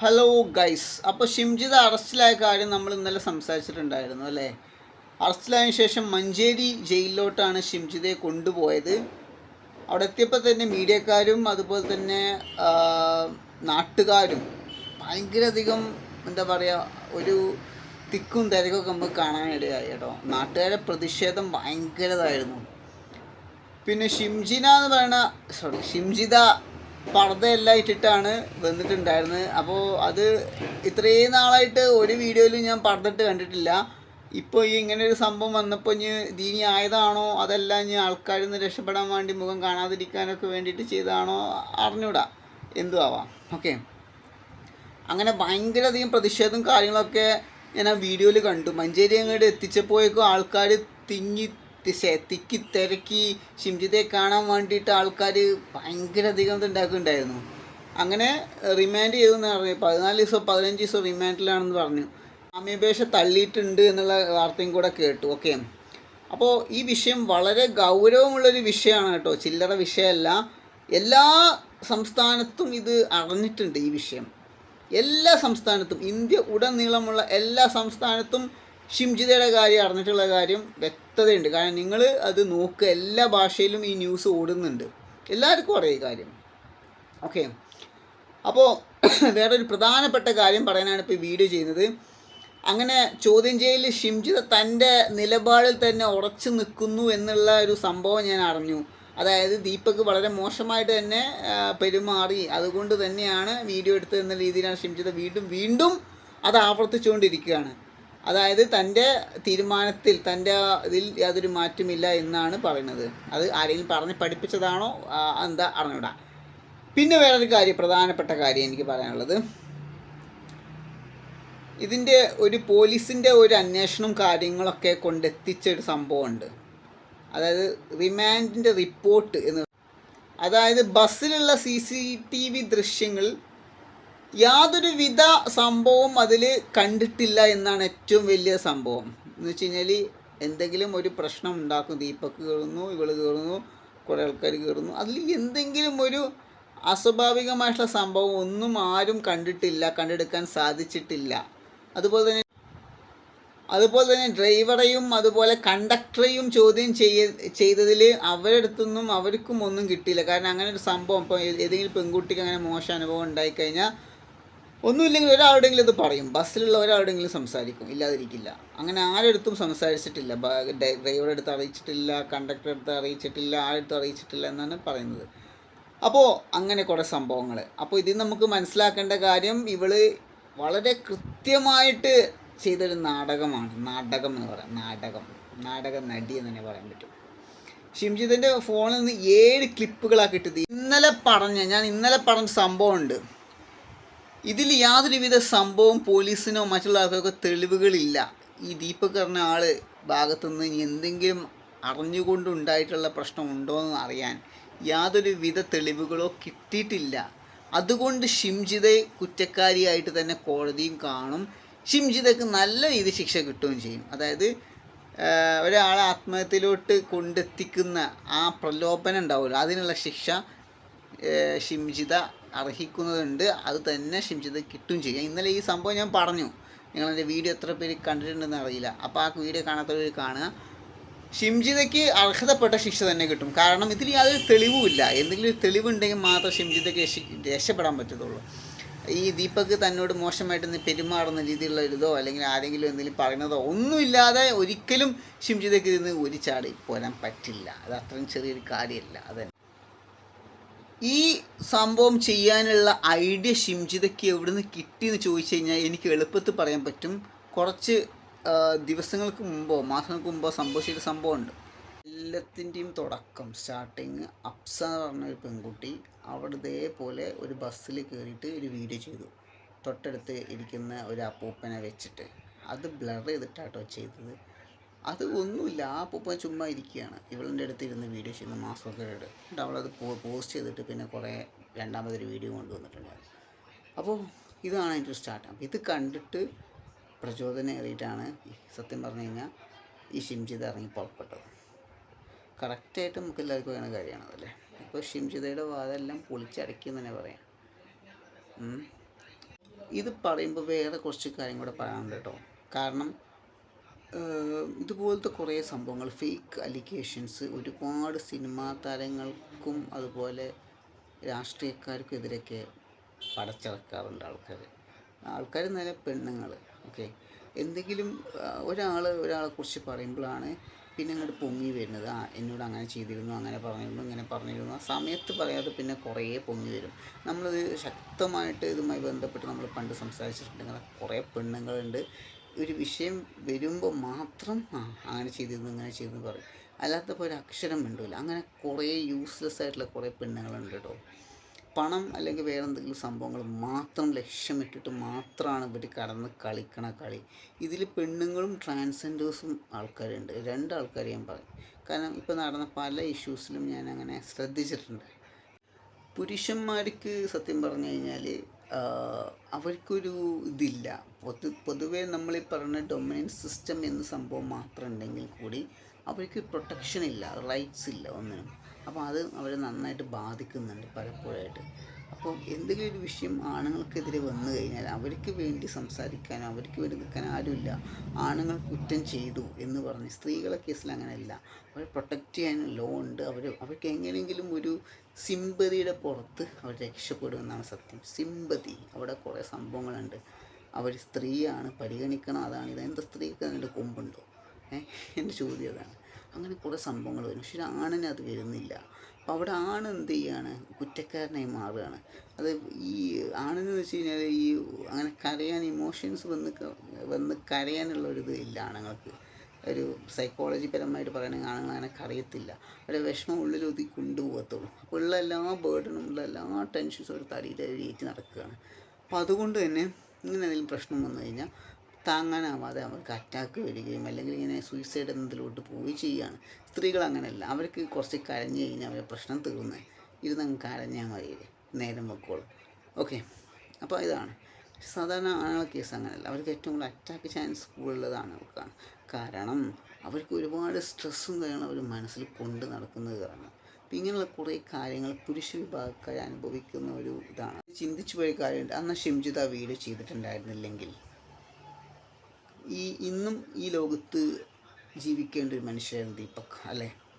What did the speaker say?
Hello guys അപ്പോൾ ഷിംജിത അറസ്റ്റിലായ കാര്യം നമ്മൾ ഇന്നലെ സംസാരിച്ചിട്ടുണ്ടായിരുന്നു അല്ലേ? അറസ്റ്റിലായതിനു ശേഷം മഞ്ചേരി ജയിലിലോട്ടാണ് ഷിംജിതയെ കൊണ്ടുപോയത്. അവിടെ എത്തിയപ്പോൾ തന്നെ മീഡിയക്കാരും അതുപോലെ തന്നെ നാട്ടുകാരും ഭയങ്കരധികം എന്താ പറയുക ഒരു തിക്കും തിരക്കൊക്കെ നമുക്ക് കാണാനിടയായി കേട്ടോ. നാട്ടുകാരുടെ പ്രതിഷേധം ഭയങ്കരതായിരുന്നു. പിന്നെ ഷിംജിന എന്ന് പറയുന്ന സോറി ഷിംജിത പർദ്ദയെല്ലാം ഇട്ടിട്ടാണ് വന്നിട്ടുണ്ടായിരുന്നത്. അപ്പോൾ അത് ഇത്രയും നാളായിട്ട് ഒരു വീഡിയോയിലും ഞാൻ പർദ്ദയിട്ട് കണ്ടിട്ടില്ല. ഇപ്പോൾ ഈ ഇങ്ങനെ ഒരു സംഭവം വന്നപ്പോൾ ഇനി ദീനി ആയതാണോ? അതല്ല ഇനി ആൾക്കാരിൽ നിന്ന് രക്ഷപ്പെടാൻ വേണ്ടി മുഖം കാണാതിരിക്കാനൊക്കെ വേണ്ടിയിട്ട് ചെയ്തതാണോ? അറിഞ്ഞൂടാ. എന്തു ആവാം. ഓക്കെ. അങ്ങനെ ഭയങ്കരധികം പ്രതിഷേധവും കാര്യങ്ങളൊക്കെ ഞാൻ ആ വീഡിയോയിൽ കണ്ടു. മഞ്ചേരി അങ്ങോട്ട് എത്തിച്ചപ്പോഴേക്കും ആൾക്കാർ തിങ്ങി തിക്കി തിരക്കി ഷിംജിതയെ കാണാൻ വേണ്ടിയിട്ട് ആൾക്കാർ ഭയങ്കര അധികം ഇതുണ്ടാക്കുന്നുണ്ടായിരുന്നു അങ്ങനെ റിമാൻഡ് ചെയ്തു എന്ന് പറഞ്ഞു. പതിനാല് ദിവസം പതിനഞ്ച് ദിവസം റിമാൻഡിലാണെന്ന് പറഞ്ഞു. ജാമ്യാപേക്ഷ തള്ളിയിട്ടുണ്ട് എന്നുള്ള വാർത്തയും കൂടെ കേട്ടു. ഓക്കെ അപ്പോൾ ഈ വിഷയം വളരെ ഗൗരവമുള്ളൊരു വിഷയമാണ് കേട്ടോ. ചില്ലറ വിഷയമല്ല. എല്ലാ സംസ്ഥാനത്തും ഇത് അറിഞ്ഞിട്ടുണ്ട് ഈ വിഷയം. എല്ലാ സംസ്ഥാനത്തും ഇന്ത്യ ഉടനീളമുള്ള എല്ലാ സംസ്ഥാനത്തും ഷിംജിതയുടെ കാര്യം അറിഞ്ഞിട്ടുള്ള കാര്യം വ്യക്തതയുണ്ട്. കാരണം നിങ്ങൾ അത് നോക്കുക. എല്ലാ ഭാഷയിലും ഈ ന്യൂസ് ഓടുന്നുണ്ട്. എല്ലാവർക്കും അറിയാം ഈ കാര്യം. ഓക്കെ? അപ്പോൾ വേറൊരു പ്രധാനപ്പെട്ട കാര്യം പറയാനാണ് ഇപ്പോൾ വീഡിയോ ചെയ്യുന്നത്. അങ്ങനെ ചോദ്യം ചെയ്യലിൽ ഷിംജിത തന്റെ നിലപാടിൽ തന്നെ ഉറച്ചു നിൽക്കുന്നു എന്നുള്ള ഒരു സംഭവം ഞാൻ അറിഞ്ഞു. അതായത് ദീപക് വളരെ മോശമായിട്ട് തന്നെ പെരുമാറി. അതുകൊണ്ട് തന്നെയാണ് വീഡിയോ എടുത്തത് എന്ന രീതിയിലാണ് ഷിംജിത വീണ്ടും വീണ്ടും അത് ആവർത്തിച്ചുകൊണ്ടിരിക്കുകയാണ്. അതായത് തന്റെ തീരുമാനത്തിൽ തന്റെ ഇതിൽ യാതൊരു മാറ്റമില്ല എന്നാണ് പറയുന്നത്. അത് ആരെങ്കിലും പറഞ്ഞ് പഠിപ്പിച്ചതാണോ? എന്താ അറിഞ്ഞൂടാ. പിന്നെ വേറൊരു കാര്യം പ്രധാനപ്പെട്ട കാര്യം എനിക്ക് പറയാനുള്ളത്. ഇതിന്റെ ഒരു പോലീസിന്റെ ഒരു അന്വേഷണം കാര്യങ്ങളൊക്കെ കൊണ്ടെത്തിച്ച ഒരു സംഭവമുണ്ട്. അതായത് റിമാൻഡിന്റെ റിപ്പോർട്ട് എന്ന് അതായത് ബസ്സിലുള്ള സി സി ടി വി ദൃശ്യങ്ങൾ യാതൊരുവിധ സംഭവം അതിൽ കണ്ടിട്ടില്ല എന്നാണ് ഏറ്റവും വലിയ സംഭവം. എന്ന് വെച്ച് കഴിഞ്ഞാൽ എന്തെങ്കിലും ഒരു പ്രശ്നം ഉണ്ടാക്കും ദീപക്ക് കയറുന്നു ഇവൾ കയറുന്നു കുറേ ആൾക്കാർ കയറുന്നു. അതിൽ എന്തെങ്കിലും ഒരു അസ്വാഭാവികമായിട്ടുള്ള സംഭവം ഒന്നും ആരും കണ്ടിട്ടില്ല കണ്ടെടുക്കാൻ സാധിച്ചിട്ടില്ല. അതുപോലെ തന്നെ അതുപോലെ തന്നെ ഡ്രൈവറെയും അതുപോലെ കണ്ടക്ടറെയും ചോദ്യം ചെയ്യ ചെയ്തതിൽ അവരുടെ അടുത്തൊന്നും അവർക്കും ഒന്നും കിട്ടിയില്ല. കാരണം അങ്ങനെ ഒരു സംഭവം ഇപ്പോൾ ഏതെങ്കിലും പെൺകുട്ടിക്ക് അങ്ങനെ മോശം അനുഭവം ഉണ്ടായിക്കഴിഞ്ഞാൽ ഒന്നുമില്ലെങ്കിൽ ഒരാളുടെങ്കിലും അത് പറയും. ബസ്സിലുള്ള ഒരാളുടെങ്കിലും സംസാരിക്കും. ഇല്ലാതിരിക്കില്ല. അങ്ങനെ ആരടുത്തും സംസാരിച്ചിട്ടില്ല. ഡ്രൈവറെ അടുത്ത് അറിയിച്ചിട്ടില്ല കണ്ടക്ടറുടെ അടുത്ത് അറിയിച്ചിട്ടില്ല ആരെടുത്ത് അറിയിച്ചിട്ടില്ല എന്നാണ് പറയുന്നത്. അപ്പോൾ അങ്ങനെ കുറേ സംഭവങ്ങൾ അപ്പോൾ ഇതിൽ നമുക്ക് മനസ്സിലാക്കേണ്ട കാര്യം ഇവൾ വളരെ കൃത്യമായിട്ട് ചെയ്തൊരു നാടകമാണ്. നാടകം എന്ന് പറയാം. നാടകം. നാടക നടി എന്ന് തന്നെ പറയാൻ പറ്റും. ഷിംജിത്തിന്റെ ഫോണിൽ നിന്ന് ഏഴ് ക്ലിപ്പുകളാണ് കിട്ടിയത്. ഇന്നലെ പറഞ്ഞ ഞാൻ ഇന്നലെ പറഞ്ഞ സംഭവമുണ്ട് ഇതിൽ യാതൊരുവിധ സംഭവം പോലീസിനോ മറ്റുള്ള ആൾക്കാർക്കോ തെളിവുകളില്ല. ഈ ദീപക് പറഞ്ഞ ആൾ ഭാഗത്തുനിന്ന് ഇനി എന്തെങ്കിലും അറിഞ്ഞുകൊണ്ടുണ്ടായിട്ടുള്ള പ്രശ്നം ഉണ്ടോ എന്ന് അറിയാൻ യാതൊരു വിധ തെളിവുകളോ കിട്ടിയിട്ടില്ല. അതുകൊണ്ട് ഷിംജിതയെ കുറ്റക്കാരിയായിട്ട് തന്നെ കോടതിയും കാണും. ഷിംജിതയ്ക്ക് നല്ല രീതി ശിക്ഷ കിട്ടുകയും ചെയ്യും. അതായത് ഒരാളെ ആത്മഹത്യയിലോട്ട് കൊണ്ടെത്തിക്കുന്ന ആ പ്രലോഭനം ഉണ്ടാവുമല്ലോ. അതിനുള്ള ശിക്ഷ ഷിംജിത അർഹിക്കുന്നതുണ്ട്. അത് തന്നെ ക്ഷമിച്ചത് കിട്ടും ചെയ്യും. ഇന്നലെ ഈ സംഭവം ഞാൻ പറഞ്ഞു. നിങ്ങളെന്റെ വീഡിയോ എത്ര പേര് കണ്ടിട്ടുണ്ടെന്ന് അറിയില്ല. അപ്പോൾ ആ വീഡിയോ കാണാത്തവർ കാണുക. ഷിംജിതയ്ക്ക് അർഹതപ്പെട്ട ശിക്ഷ തന്നെ കിട്ടും. കാരണം ഇതിൽ യാതൊരു തെളിവുമില്ല. എന്തെങ്കിലും തെളിവുണ്ടെങ്കിൽ മാത്രം ഷിംജിതയ്ക്ക് രക്ഷ- രക്ഷപ്പെടാൻ പറ്റത്തുള്ളൂ. ഈ ദീപക് തന്നോട് മോശമായിട്ട് പെരുമാറുന്ന രീതിയിലുള്ള ഒരിതോ അല്ലെങ്കിൽ ആരെങ്കിലും എന്തെങ്കിലും പറയുന്നതോ ഒന്നുമില്ലാതെ ഒരിക്കലും ഷിംജിതയ്ക്ക് ഇതിന് ഒരു ചാടി പോരാൻ പറ്റില്ല. അത് അത്രയും ചെറിയൊരു കാര്യമല്ല. അത് ഈ സംഭവം ചെയ്യാനുള്ള ഐഡിയ ഷിംജിതയ്ക്ക് എവിടെ നിന്ന് കിട്ടിയെന്ന് ചോദിച്ചു കഴിഞ്ഞാൽ എനിക്ക് എളുപ്പത്തിൽ പറയാൻ പറ്റും. കുറച്ച് ദിവസങ്ങൾക്ക് മുമ്പോ മാസങ്ങൾക്ക് മുമ്പോ സംഭവിച്ചൊരു സംഭവമുണ്ട്. എല്ലാത്തിന്റെയും തുടക്കം സ്റ്റാർട്ടിങ് അപ്സ എന്ന് പറഞ്ഞ ഒരു പെൺകുട്ടി അവിടെ ഇതേപോലെ ഒരു ബസ്സിൽ കയറിയിട്ട് ഒരു വീഡിയോ ചെയ്തു. തൊട്ടടുത്ത് ഇരിക്കുന്ന ഒരു അപ്പൂപ്പനെ വെച്ചിട്ട്. അത് ബ്ലർ ചെയ്തിട്ടാട്ടോ ചെയ്തത്. അത് ഒന്നുമില്ല. ആ പൂപ്പ ചുമ്മാ ഇരിക്കുകയാണ്. ഇവളുടെ അടുത്ത് ഇരുന്ന് വീഡിയോ ചെയ്യുന്ന ഇട്ട്. എന്നിട്ട് അവളത് പോസ്റ്റ് ചെയ്തിട്ട് പിന്നെ കുറേ രണ്ടാമതൊരു വീഡിയോ കൊണ്ടുവന്നിട്ടുണ്ട്. അപ്പോൾ ഇതാണ് അതിന്റെ സ്റ്റാർട്ട് അപ്പം ഇത് കണ്ടിട്ട് പ്രചോദനമേറിയിട്ടാണ് സത്യം പറഞ്ഞു കഴിഞ്ഞാൽ ഈ ഷിംജിത ഇറങ്ങി പുറപ്പെട്ടത്. കറക്റ്റായിട്ട് നമുക്ക് എല്ലാവർക്കും അങ്ങനെ കാര്യമാണ് അതല്ലേ? ഇപ്പോൾ ഷിംജിതയുടെ വാതെല്ലാം പൊളിച്ചടക്കി തന്നെ പറയാം. ഇത് പറയുമ്പോൾ വേറെ കുറച്ച് കാര്യം കൂടെ പറയാനുണ്ട് കേട്ടോ. കാരണം ഇതുപോലത്തെ കുറേ സംഭവങ്ങൾ ഫേക്ക് അലിഗേഷൻസ് ഒരുപാട് സിനിമാ താരങ്ങൾക്കും അതുപോലെ രാഷ്ട്രീയക്കാർക്കും എതിരൊക്കെ പടച്ചിറക്കാറുണ്ട് ആൾക്കാർ ആൾക്കാർ നല്ല പെണ്ണുങ്ങൾ ഓക്കെ എന്തെങ്കിലും ഒരാൾ ഒരാളെക്കുറിച്ച് പറയുമ്പോഴാണ് പിന്നെ അങ്ങോട്ട് പൊങ്ങി വരുന്നത്. ആ എന്നോട് അങ്ങനെ ചെയ്തിരുന്നു അങ്ങനെ പറഞ്ഞിരുന്നു ഇങ്ങനെ പറഞ്ഞിരുന്നു. ആ സമയത്ത് പറയാതെ പിന്നെ കുറേ പൊങ്ങി വരും. നമ്മളിത് ശക്തമായിട്ട് ഇതുമായി ബന്ധപ്പെട്ട് നമ്മൾ പണ്ട് സംസാരിച്ചിട്ടുണ്ടെങ്കിൽ കുറേ പെണ്ണുങ്ങളുണ്ട്. ഒരു വിഷയം വരുമ്പോൾ മാത്രം ആ അങ്ങനെ ചെയ്തിരുന്നു ഇങ്ങനെ ചെയ്തെന്ന് പറയും. അല്ലാത്തപ്പോൾ ഒരു അക്ഷരം വേണ്ടില്ല അങ്ങനെ കുറേ യൂസ്ലെസ് ആയിട്ടുള്ള കുറേ പെണ്ണുങ്ങളുണ്ട് കേട്ടോ പണം അല്ലെങ്കിൽ വേറെ എന്തെങ്കിലും സംഭവങ്ങൾ മാത്രം ലക്ഷ്യമിട്ടിട്ട് മാത്രമാണ് ഇവർ കടന്ന് കളിക്കണ കളി. ഇതിൽ പെണ്ണുങ്ങളും ട്രാൻസ്ജെൻഡേഴ്സും ആൾക്കാരുണ്ട്. രണ്ട് ആൾക്കാർ ഞാൻ പറയും. കാരണം ഇപ്പോൾ നടന്ന പല ഇഷ്യൂസിലും ഞാൻ അങ്ങനെ ശ്രദ്ധിച്ചിട്ടുണ്ട്. പുരുഷന്മാർക്ക് സത്യം പറഞ്ഞു കഴിഞ്ഞാൽ അവർക്കൊരു ഇതില്ല. പൊതു പൊതുവേ നമ്മൾ ഈ പറഞ്ഞ ഡൊമിനൻസ് സിസ്റ്റം എന്ന സംഭവം മാത്രം ഉണ്ടെങ്കിൽ കൂടി അവർക്ക് പ്രൊട്ടക്ഷൻ ഇല്ല റൈറ്റ്സ് ഇല്ല ഒന്നിനും. അപ്പോൾ അത് അവരെ നന്നായിട്ട് ബാധിക്കുന്നുണ്ട് പലപ്പോഴായിട്ട് അപ്പോൾ എന്തെങ്കിലും ഒരു വിഷയം ആണുങ്ങൾക്കെതിരെ വന്നു കഴിഞ്ഞാൽ അവർക്ക് വേണ്ടി സംസാരിക്കാനോ അവർക്ക് വേണ്ടി നിൽക്കാൻ ആരുമില്ല. ആണുങ്ങൾ കുറ്റം ചെയ്തു എന്ന് പറഞ്ഞ് സ്ത്രീകളെ കേസിൽ അങ്ങനെയല്ല. അവരെ പ്രൊട്ടക്റ്റ് ചെയ്യാൻ ലോ ഉണ്ട്. അവർ അവർക്ക് എങ്ങനെയെങ്കിലും ഒരു സിമ്പതിയുടെ പുറത്ത് അവർ രക്ഷപ്പെടുമെന്നാണ് സത്യം. സിമ്പതി അവിടെ കുറേ സംഭവങ്ങളുണ്ട്. അവർ സ്ത്രീയാണ് പരിഗണിക്കണം അതാണ് ഇത്. എന്താ സ്ത്രീക്ക് അതിന്റെ കൊമ്പുണ്ടോ? ഏഹ് എന്റെ ചോദ്യം അതാണ്. അങ്ങനെ കുറേ സംഭവങ്ങൾ വരും പക്ഷേ ആണിന് അത് വരുന്നില്ല. അവിടെ ആണ് എന്ത് ചെയ്യാണ്? കുറ്റക്കാരനായി മാറുകയാണ്. അത് ഈ ആണെന്ന് വെച്ച് കഴിഞ്ഞാൽ ഈ അങ്ങനെ കരയാൻ ഇമോഷൻസ് വന്ന് വന്ന് കരയാനുള്ള ഒരു ഇത് ഇല്ല ആണുങ്ങൾക്ക്. ഒരു സൈക്കോളജി പരമായിട്ട് പറയുകയാണെങ്കിൽ ആണുങ്ങൾ അങ്ങനെ കറിയത്തില്ല അവരുടെ വിഷമം ഉള്ളിൽ ഒതുക്കി കൊണ്ടുപോകത്തുള്ളൂ. അപ്പോൾ ഉള്ള എല്ലാ ബേർഡനും ഉള്ള എല്ലാ ടെൻഷൻസും ഒരു തടിയിൽ നടക്കുകയാണ്. അപ്പോൾ അതുകൊണ്ട് തന്നെ ഇങ്ങനെ എന്തെങ്കിലും പ്രശ്നം വന്നു കഴിഞ്ഞാൽ താങ്ങാനാവാതെ അവർക്ക് അറ്റാക്ക് വരികയും അല്ലെങ്കിൽ ഇങ്ങനെ സൂയിസൈഡ് എന്നതിലോട്ട് പോവുകയും ചെയ്യുകയാണ്. സ്ത്രീകൾ അങ്ങനെയല്ല അവർക്ക് കുറച്ച് കരഞ്ഞു കഴിഞ്ഞാൽ അവരെ പ്രശ്നം തീർന്ന്. ഇരുന്നങ്ങ് കരഞ്ഞാൽ മതി. നേരം വെക്കോളും. ഓക്കെ അപ്പോൾ ഇതാണ്. സാധാരണ ആണുങ്ങളെ കേസ് അങ്ങനെയല്ല അവർക്ക് ഏറ്റവും കൂടുതൽ അറ്റാക്ക് ചാൻസ് കൂടുതലാണ് അവർക്കാണ് കാരണം അവർക്ക് ഒരുപാട് സ്ട്രെസ്സും കാര്യങ്ങളും അവർ മനസ്സിൽ കൊണ്ട് നടക്കുന്നത് കാരണം. അപ്പം ഇങ്ങനെയുള്ള കുറേ കാര്യങ്ങൾ പുരുഷ വിഭാഗക്കാർ അനുഭവിക്കുന്ന ഒരു ഇതാണ്. ചിന്തിച്ചു പോയ കാര്യമുണ്ട്. അന്ന് ഷിംജിത വീഡിയോ ചെയ്തിട്ടുണ്ടായിരുന്നില്ലെങ്കിൽ. ഈ ഇന്നും ഈ ലോകത്ത് ജീവിക്കേണ്ട ഒരു മനുഷ്യരാണ് ദീപക് അല്ലേ?